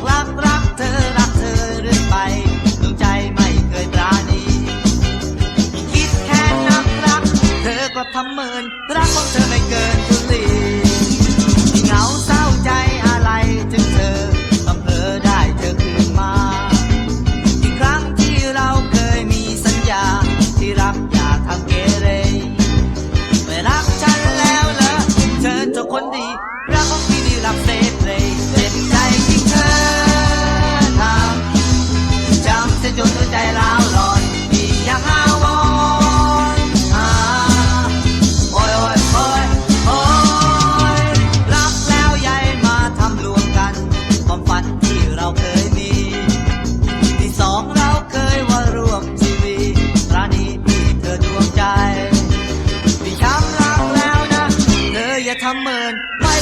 อกรักรักเธอรักเธอเรื่อยไปดวงใจไม่เคยตราณีคิดแค่นักรัก เธอก็ทำเมินรักของเธอไม่เกินทุลีเหงาเศร้าใจอะไรจึงเธออำเภอได้เธอคืนมาอีกครั้งที่เราเคยมีสัญญาที่รักอย่าทำเกเรไม่รักฉันแล้วเหรอเธอจะคนดี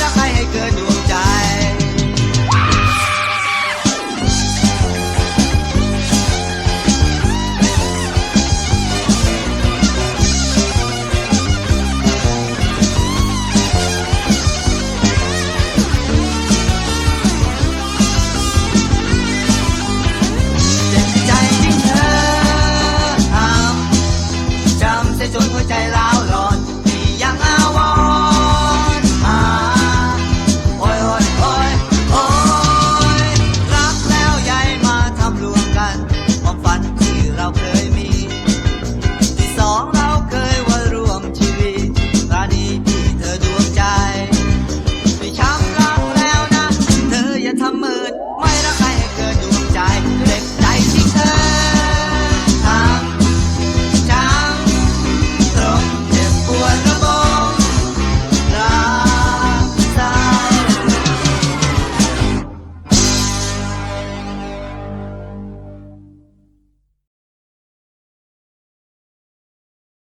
รักใครให้เกินดวงใจ